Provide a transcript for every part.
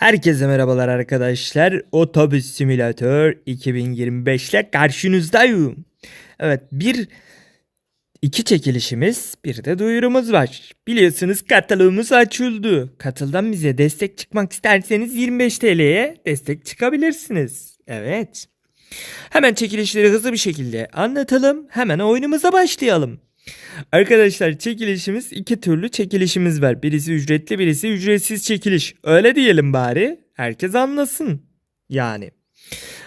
Herkese merhabalar arkadaşlar. Otobüs Simülatör 2025 ile karşınızdayım. Evet bir iki çekilişimiz bir de duyurumuz var. Biliyorsunuz katılımımız açıldı. Katıldan bize destek çıkmak isterseniz 25 TL'ye destek çıkabilirsiniz. Evet. Hemen çekilişleri hızlı bir şekilde anlatalım. Hemen oyunumuza başlayalım. Arkadaşlar çekilişimiz iki türlü çekilişimiz var. Birisi ücretli birisi ücretsiz çekiliş. Öyle diyelim bari. Herkes anlasın. Yani.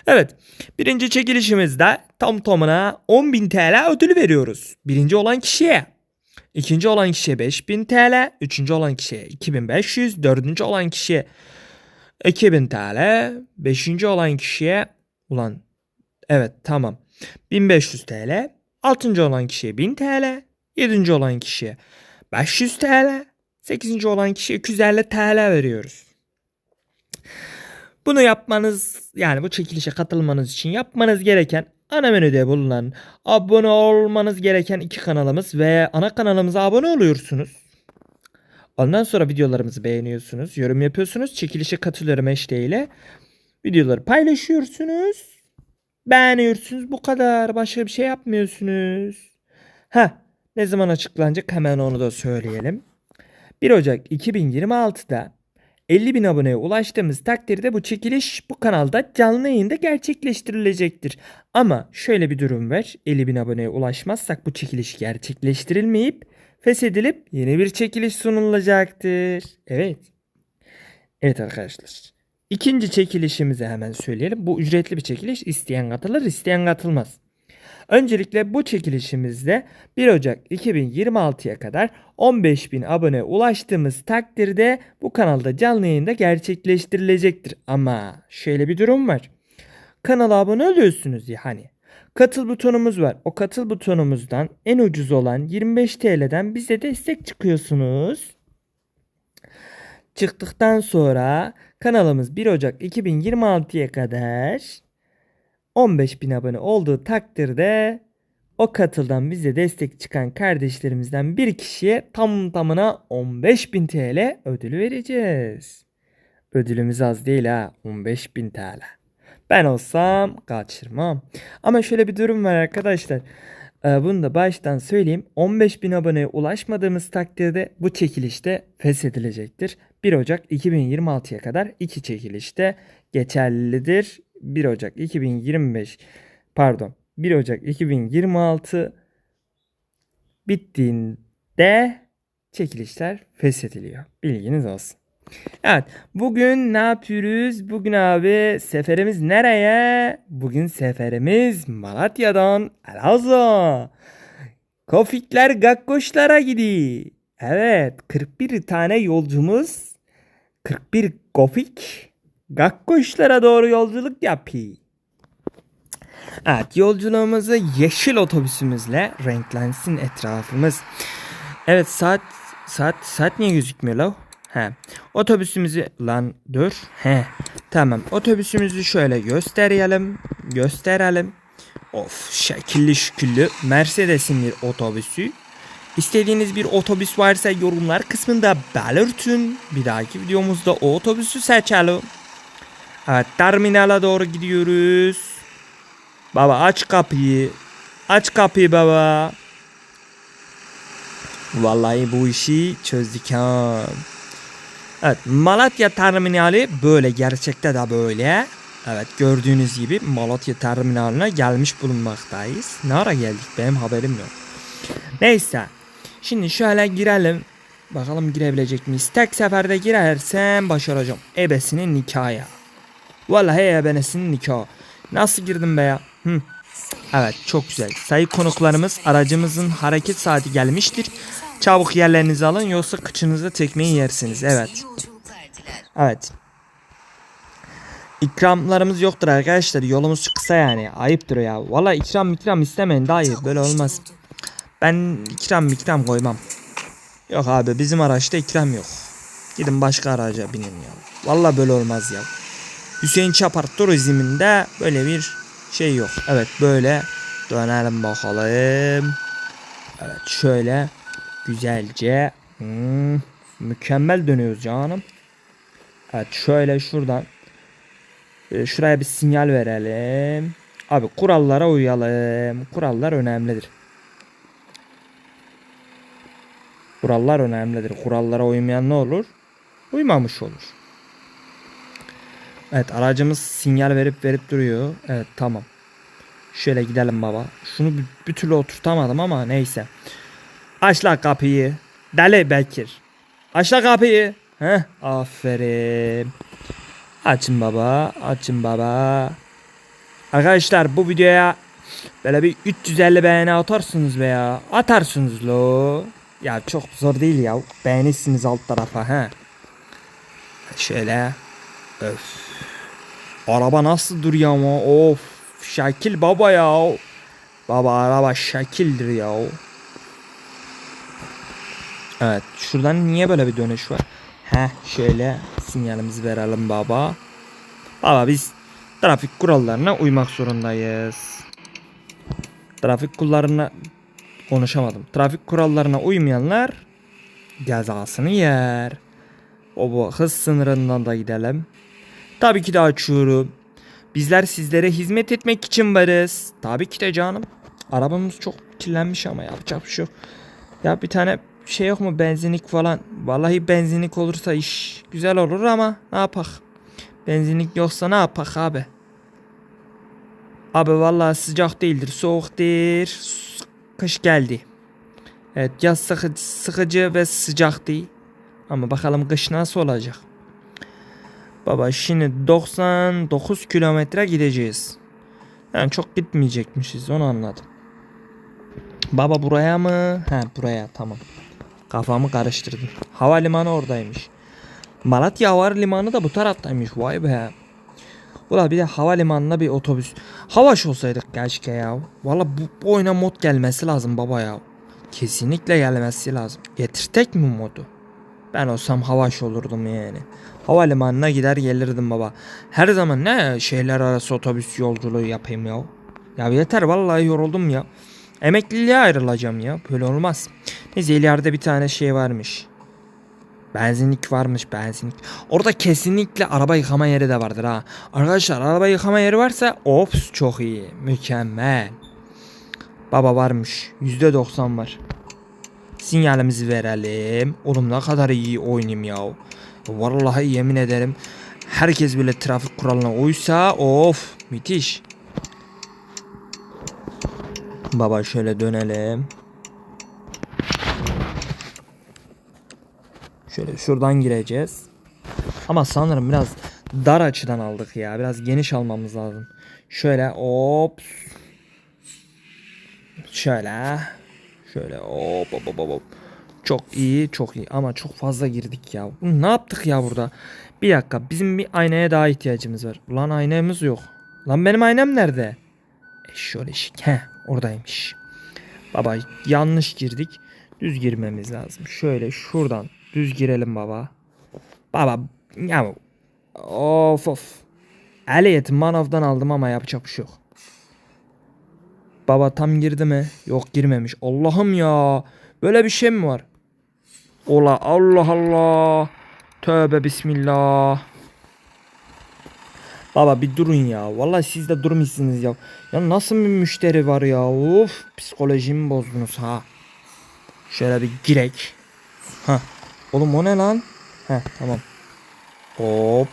Evet. Birinci çekilişimizde tam tamına 10.000 TL ödül veriyoruz. Birinci olan kişiye. İkinci olan kişiye 5000 TL. Üçüncü olan kişiye 2500. Dördüncü olan kişiye 2000 TL. Beşinci olan kişiye ulan evet tamam 1500 TL. Altıncı olan kişiye 1000 TL. Yedinci olan kişiye 500 TL. Sekizinci olan kişiye 250 TL veriyoruz. Bunu yapmanız yani bu çekilişe katılmanız için yapmanız gereken ana menüde bulunan abone olmanız gereken iki kanalımız ve ana kanalımıza abone oluyorsunuz. Ondan sonra videolarımızı beğeniyorsunuz, yorum yapıyorsunuz, çekilişe katılıyorum hashtag videoları paylaşıyorsunuz, beğeniyorsunuz. Bu kadar. Başka bir şey yapmıyorsunuz. Ha, ne zaman açıklanacak hemen onu da söyleyelim. 1 Ocak 2026'da 50 bin aboneye ulaştığımız takdirde bu çekiliş bu kanalda canlı yayında gerçekleştirilecektir. Ama şöyle bir durum var. 50 bin aboneye ulaşmazsak bu çekiliş gerçekleştirilmeyip feshedilip yeni bir çekiliş sunulacaktır. Evet. Evet arkadaşlar. İkinci çekilişimizi hemen söyleyelim. Bu ücretli bir çekiliş. İsteyen katılır, isteyen katılmaz. Öncelikle bu çekilişimizde 1 Ocak 2026'ya kadar 15.000 abone ulaştığımız takdirde bu kanalda canlı yayında gerçekleştirilecektir. Ama şöyle bir durum var. Kanala abone oluyorsunuz ya hani. Katıl butonumuz var. O katıl butonumuzdan en ucuz olan 25 TL'den bize destek çıkıyorsunuz. Çıktıktan sonra kanalımız 1 Ocak 2026'ya kadar 15 bin abone olduğu takdirde o katıldan bize destek çıkan kardeşlerimizden bir kişiye tam tamına 15 bin TL ödül vereceğiz. Ödülümüz az değil ha 15 bin TL. Ben olsam kaçırmam. Ama şöyle bir durum var arkadaşlar. Ee, Bunu da baştan söyleyeyim. 15 bin aboneye ulaşmadığımız takdirde bu çekilişte feshedilecektir. 1 Ocak 2026'ya kadar iki çekilişte geçerlidir. 1 Ocak 2025 pardon 1 Ocak 2026 bittiğinde çekilişler feshediliyor. Bilginiz olsun. Evet bugün ne yapıyoruz? Bugün abi seferimiz nereye? Bugün seferimiz Malatya'dan Elazığ'a. Kofikler Gakkoşlara gidiyor. Evet 41 tane yolcumuz 41 Kofik Gakkoşlara doğru yolculuk yapıyor. Evet yolculuğumuzu yeşil otobüsümüzle renklensin etrafımız. Evet saat saat saat niye gözükmüyor la? He. Otobüsümüzü lan dur. He. Tamam. Otobüsümüzü şöyle gösterelim. Gösterelim. Of şekilli şüküllü Mercedes'in bir otobüsü. İstediğiniz bir otobüs varsa yorumlar kısmında belirtin. Bir dahaki videomuzda o otobüsü seçelim. Evet terminale doğru gidiyoruz. Baba aç kapıyı. Aç kapıyı baba. Vallahi bu işi çözdük ha. Evet Malatya terminali böyle gerçekte de böyle. Evet gördüğünüz gibi Malatya terminaline gelmiş bulunmaktayız. Ne ara geldik benim haberim yok. Neyse. Şimdi şöyle girelim. Bakalım girebilecek miyiz? Tek seferde girersem başaracağım. Ebesinin nikahı. Vallahi ebenesinin nikahı. Nasıl girdim be ya? Hı. Evet çok güzel. Sayı konuklarımız aracımızın hareket saati gelmiştir. Çabuk yerlerinizi alın yoksa kıçınızda tekmeyi yersiniz. Evet. Evet. İkramlarımız yoktur arkadaşlar. Yolumuz kısa yani. Ayıptır ya. Valla ikram ikram istemeyin daha iyi. Böyle olmaz. Ben ikram ikram koymam. Yok abi bizim araçta ikram yok. Gidin başka araca binin ya. Valla böyle olmaz ya. Hüseyin Çapar turizminde böyle bir şey yok. Evet böyle dönelim bakalım. Evet şöyle güzelce hmm, mükemmel dönüyoruz canım. Evet şöyle şuradan e, şuraya bir sinyal verelim. Abi kurallara uyalım. Kurallar önemlidir. Kurallar önemlidir. Kurallara uymayan ne olur? Uymamış olur. Evet aracımız sinyal verip verip duruyor. Evet tamam. Şöyle gidelim baba. Şunu bir, bir türlü oturtamadım ama neyse. Aç la kapıyı. Deli Bekir. Aç la kapıyı. Heh, aferin. Açın baba. Açın baba. Arkadaşlar bu videoya böyle bir 350 beğeni atarsınız veya atarsınız lo. Ya çok zor değil ya. Beğenirsiniz alt tarafa ha. Şöyle. Öf. Araba nasıl duruyor ama of. Şekil baba ya. Baba araba şekildir ya. Evet şuradan niye böyle bir dönüş var? Heh şöyle sinyalimizi verelim baba. Baba biz trafik kurallarına uymak zorundayız. Trafik kurallarına konuşamadım. Trafik kurallarına uymayanlar cezasını yer. O bu hız sınırından da gidelim. Tabii ki de açıyorum. Bizler sizlere hizmet etmek için varız. Tabii ki de canım. Arabamız çok kirlenmiş ama yapacak bir şey yok. Ya bir tane şey yok mu benzinlik falan. Vallahi benzinlik olursa iş güzel olur ama ne yapak. Benzinlik yoksa ne yapak abi. Abi vallahi sıcak değildir soğuktur. Kış geldi. Evet yaz sıkıcı, sıkıcı ve sıcak değil. Ama bakalım kış nasıl olacak. Baba şimdi 99 kilometre gideceğiz. Yani çok gitmeyecekmişiz onu anladım. Baba buraya mı? He buraya tamam. Kafamı karıştırdım. Havalimanı oradaymış. Malatya Havalimanı da bu taraftaymış. Vay be. Ula bir de havalimanına bir otobüs. Havaş olsaydık keşke ya. Valla bu, bu oyuna mod gelmesi lazım baba ya. Kesinlikle gelmesi lazım. Getirtek mi modu? Ben olsam havaş olurdum yani. Havalimanına gider gelirdim baba. Her zaman ne şeyler arası otobüs yolculuğu yapayım ya. Ya yeter vallahi yoruldum ya. Emekliliğe ayrılacağım ya. Böyle olmaz. Neyse ileride bir tane şey varmış. Benzinlik varmış benzinlik. Orada kesinlikle araba yıkama yeri de vardır ha. Arkadaşlar araba yıkama yeri varsa ops çok iyi. Mükemmel. Baba varmış. %90 var. Sinyalimizi verelim. Oğlum ne kadar iyi oynayayım ya. Vallahi yemin ederim. Herkes bile trafik kuralına uysa of müthiş. Baba şöyle dönelim. Şöyle şuradan gireceğiz. Ama sanırım biraz dar açıdan aldık ya. Biraz geniş almamız lazım. Şöyle hop. Şöyle. Şöyle hop hop hop hop. Çok iyi çok iyi ama çok fazla girdik ya. Ne yaptık ya burada? Bir dakika bizim bir aynaya daha ihtiyacımız var. Lan aynamız yok. Lan benim aynam nerede? E şöyle şık. He oradaymış. Baba yanlış girdik. Düz girmemiz lazım. Şöyle şuradan düz girelim baba. Baba ya of of. Ehliyeti manavdan aldım ama yapacak bir şey yok. Baba tam girdi mi? Yok girmemiş. Allah'ım ya. Böyle bir şey mi var? Ola Allah Allah. Tövbe bismillah. Baba bir durun ya. Vallahi siz de durmuşsunuz ya. Ya nasıl bir müşteri var ya? Of psikolojimi bozdunuz ha. Şöyle bir girek. Ha. Oğlum o ne lan? Ha tamam. Hop.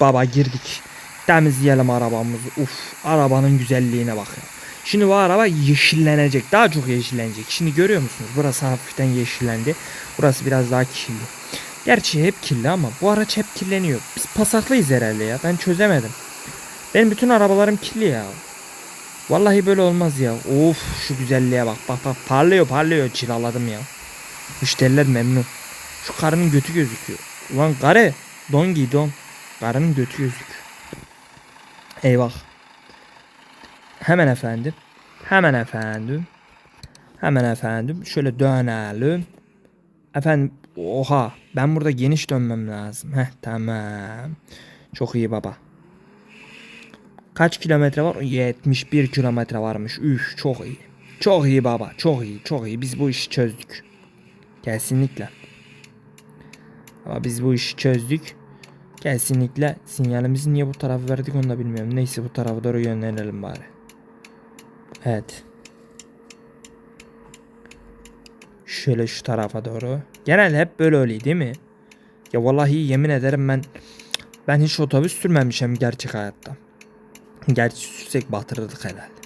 Baba girdik. Temizleyelim arabamızı. Uf arabanın güzelliğine bak ya. Şimdi bu araba yeşillenecek. Daha çok yeşillenecek. Şimdi görüyor musunuz? Burası hafiften yeşillendi. Burası biraz daha kirli. Gerçi hep kirli ama bu araç hep kirleniyor. Biz pasaklıyız herhalde ya. Ben çözemedim. Benim bütün arabalarım kirli ya. Vallahi böyle olmaz ya. Of şu güzelliğe bak. Bak bak parlıyor parlıyor. Cilaladım ya. Müşteriler memnun. Şu karının götü gözüküyor. Ulan karı. Don giy don. Karının götü gözüküyor. Eyvah. Hemen efendim. Hemen efendim. Hemen efendim. Şöyle dönelim. Efendim oha ben burada geniş dönmem lazım. Heh tamam. Çok iyi baba. Kaç kilometre var? 71 kilometre varmış. Üf çok iyi. Çok iyi baba. Çok iyi. Çok iyi. Biz bu işi çözdük. Kesinlikle. Ama biz bu işi çözdük. Kesinlikle sinyalimizi niye bu tarafa verdik onu da bilmiyorum. Neyse bu tarafa doğru yönlenelim bari. Evet. Şöyle şu tarafa doğru. Genelde hep böyle oluyor değil mi? Ya vallahi yemin ederim ben ben hiç otobüs sürmemişim gerçek hayatta. Gerçi sürsek batırırdık herhalde.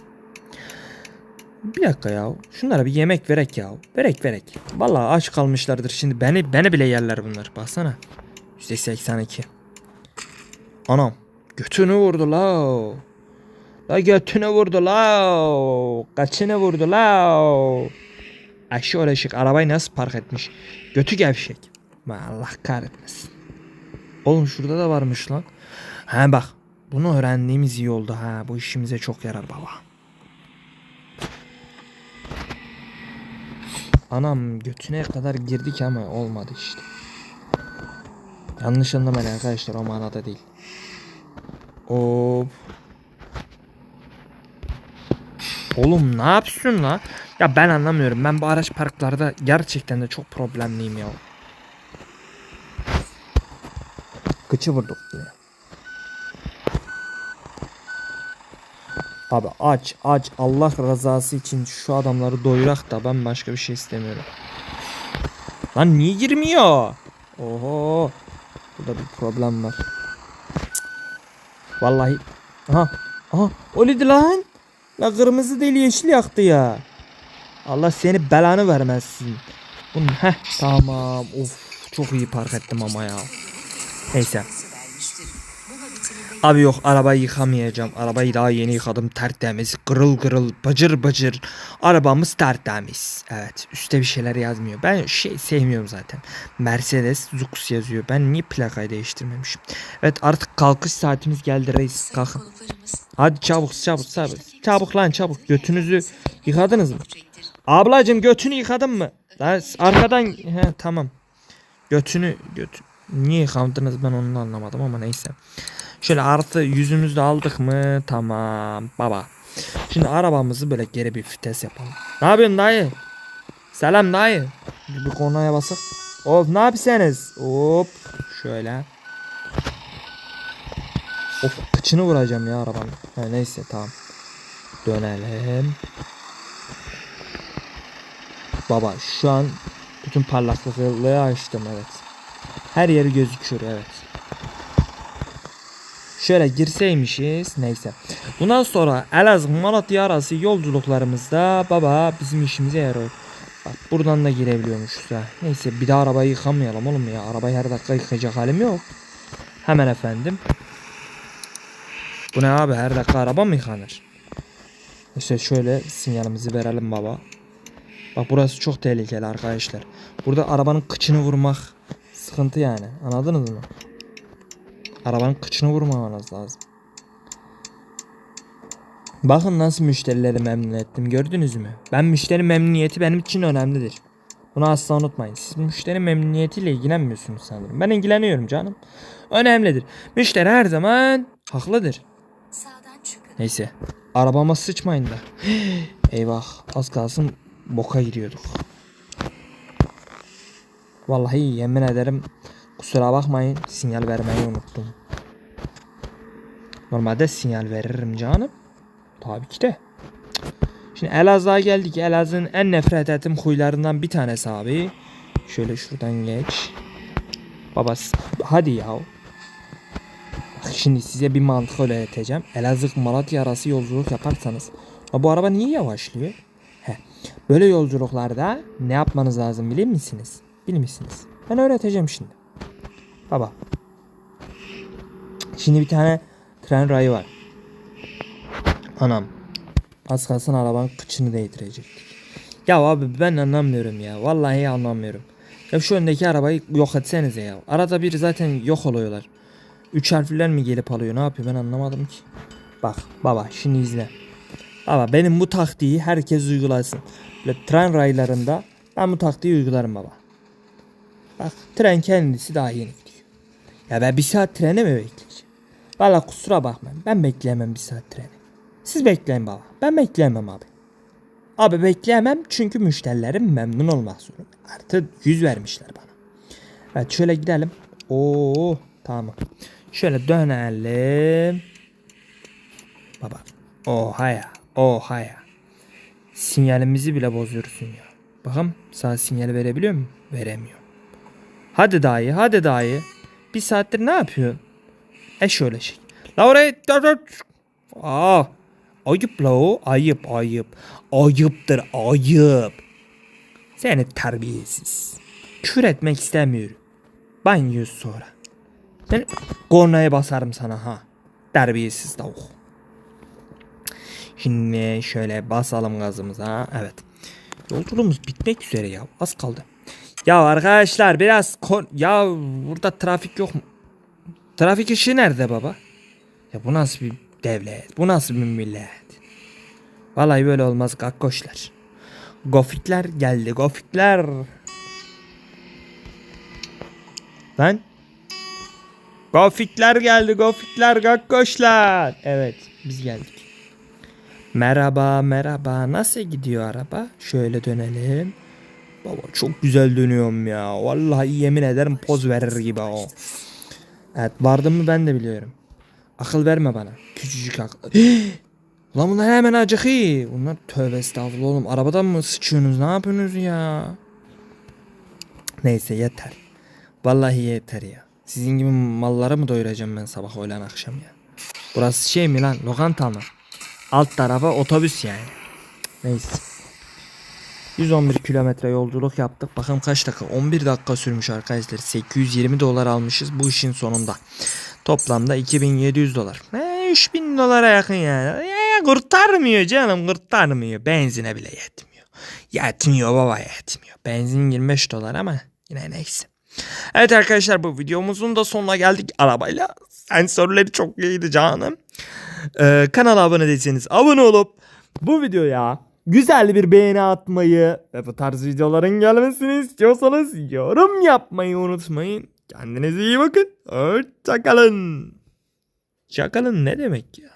Bir dakika ya. Şunlara bir yemek verek ya. Verek verek. Vallahi aç kalmışlardır şimdi. Beni beni bile yerler bunlar. Baksana. %82. Anam. Götünü vurdu la. La götünü vurdu la. Kaçını vurdu la. Aşı uğraşık arabayı nasıl park etmiş. Götü gevşek. Allah kahretmesin. Oğlum şurada da varmış lan. Ha bak. Bunu öğrendiğimiz iyi oldu ha. Bu işimize çok yarar baba. Anam götüne kadar girdik ama olmadı işte. Yanlış anlamayın arkadaşlar o manada değil. Hop. Oğlum ne yapıyorsun la? Ya ben anlamıyorum. Ben bu araç parklarda gerçekten de çok problemliyim ya. Kıçı vurduk yine. Abi aç aç Allah rızası için şu adamları doyurak da ben başka bir şey istemiyorum. Lan niye girmiyor? Oho. Burada bir problem var. Cık. Vallahi. Aha. Aha. O lan? La kırmızı değil yeşil yaktı ya. Allah seni belanı vermezsin. Bunun heh tamam. Of çok iyi park ettim ama ya. Neyse. Abi yok arabayı yıkamayacağım. Arabayı daha yeni yıkadım tertemiz. Kırıl kırıl bacır bacır. Arabamız tertemiz. Evet üstte bir şeyler yazmıyor. Ben şey sevmiyorum zaten. Mercedes Zux yazıyor. Ben niye plakayı değiştirmemişim? Evet artık kalkış saatimiz geldi reis. Kalkın. Hadi çabuk çabuk çabuk. Çabuk lan çabuk. Götünüzü yıkadınız mı? Ablacım götünü yıkadın mı? Arkadan he tamam. Götünü göt niye yıkamadınız ben onu anlamadım ama neyse. Şöyle artı yüzümüzü aldık mı? Tamam baba. Şimdi arabamızı böyle geri bir vites yapalım. Ne yapıyorsun dayı? Selam dayı. Bir kornaya basık. Of ne yapıyorsunuz? Hop şöyle. Of kıçını vuracağım ya arabanın. Ha, neyse tamam. Dönelim. Baba şu an bütün parlaklığı açtım evet. Her yeri gözüküyor evet. Şöyle girseymişiz neyse. Bundan sonra Elazığ Malatya arası yolculuklarımızda baba bizim işimize yarar. Bak buradan da girebiliyormuşuz ha. Neyse bir daha arabayı yıkamayalım oğlum ya. Arabayı her dakika yıkayacak halim yok. Hemen efendim. Bu ne abi her dakika araba mı yıkanır? İşte şöyle sinyalimizi verelim baba. Bak burası çok tehlikeli arkadaşlar. Burada arabanın kıçını vurmak sıkıntı yani. Anladınız mı? Arabanın kıçını vurmamanız lazım. Bakın nasıl müşterileri memnun ettim gördünüz mü? Ben müşteri memnuniyeti benim için önemlidir. Bunu asla unutmayın. Siz müşteri memnuniyetiyle ilgilenmiyorsunuz sanırım. Ben ilgileniyorum canım. Önemlidir. Müşteri her zaman haklıdır. Sağdan çıkın. Neyse. Arabama sıçmayın da. Eyvah. Az kalsın boka giriyorduk. Vallahi yemin ederim kusura bakmayın sinyal vermeyi unuttum. Normalde sinyal veririm canım. Tabii ki de. Şimdi Elazığ'a geldik. Elazığ'ın en nefret ettiğim huylarından bir tanesi abi. Şöyle şuradan geç. Baba hadi ya. Bak şimdi size bir mantık öğreteceğim. Elazığ Malatya arası yolculuk yaparsanız. Ha, bu araba niye yavaşlıyor? Böyle yolculuklarda ne yapmanız lazım bilir misiniz? Bilir misiniz? Ben öğreteceğim şimdi. Baba. Şimdi bir tane tren rayı var. Anam. Az kalsın arabanın kıçını değdirecektik. Ya abi ben anlamıyorum ya. Vallahi anlamıyorum. Ya şu öndeki arabayı yok etsenize ya. Arada bir zaten yok oluyorlar. Üç harfler mi gelip alıyor ne yapıyor ben anlamadım ki. Bak baba şimdi izle. Baba benim bu taktiği herkes uygulasın. Böyle tren raylarında ben bu taktiği uygularım baba. Bak tren kendisi daha yeni gidiyor. Ya ben bir saat trene mi bekleyeceğim? Valla kusura bakmayın ben bekleyemem bir saat treni. Siz bekleyin baba. Ben bekleyemem abi. Abi bekleyemem çünkü müşterilerim memnun olmak zorunda. Artı 100 vermişler bana. Evet şöyle gidelim. Oo Tamam. Şöyle dönelim. Baba. Oha ya. Oha ya. Sinyalimizi bile bozuyorsun ya. Bakalım sana sinyal verebiliyor mu? Veremiyor. Hadi dayı, hadi dayı. Bir saattir ne yapıyorsun? E şöyle şey. La oraya... Aa, ayıp la o. Ayıp, ayıp. Ayıptır, ayıp. Seni terbiyesiz. Kür etmek istemiyorum. Banyo sonra. Ben kornaya basarım sana ha. Terbiyesiz tavuk. Şimdi şöyle basalım gazımıza. Evet. Yolculuğumuz bitmek üzere ya. Az kaldı. Ya arkadaşlar biraz kon... Ya burada trafik yok mu? Trafik ışığı nerede baba? Ya bu nasıl bir devlet? Bu nasıl bir millet? Vallahi böyle olmaz kakkoşlar. Gofikler geldi gofikler. Lan. Gofikler geldi gofikler kakkoşlar. Evet biz geldik. Merhaba merhaba nasıl gidiyor araba? Şöyle dönelim. Baba çok güzel dönüyorum ya. Vallahi yemin ederim poz verir gibi o. Evet vardım mı ben de biliyorum. Akıl verme bana. Küçücük akıl. Lan bunlar hemen acık iyi. Bunlar tövbe estağfurullah oğlum. Arabadan mı sıçıyorsunuz? Ne yapıyorsunuz ya? Neyse yeter. Vallahi yeter ya. Sizin gibi malları mı doyuracağım ben sabah öğlen akşam ya? Burası şey mi lan? Lokanta mı? Alt tarafa otobüs yani. Neyse. 111 kilometre yolculuk yaptık. Bakın kaç dakika? 11 dakika sürmüş arkadaşlar. 820 dolar almışız bu işin sonunda. Toplamda 2700 dolar. E, 3000 dolara yakın yani. Ya, kurtarmıyor canım kurtarmıyor. Benzine bile yetmiyor. Yetmiyor baba yetmiyor. Benzin 25 dolar ama yine neyse. Evet arkadaşlar bu videomuzun da sonuna geldik arabayla. Sensörleri çok iyiydi canım. Ee, kanala abone değilseniz abone olup bu videoya güzel bir beğeni atmayı ve bu tarz videoların gelmesini istiyorsanız yorum yapmayı unutmayın. Kendinize iyi bakın. Hoşçakalın. Çakalın ne demek ya?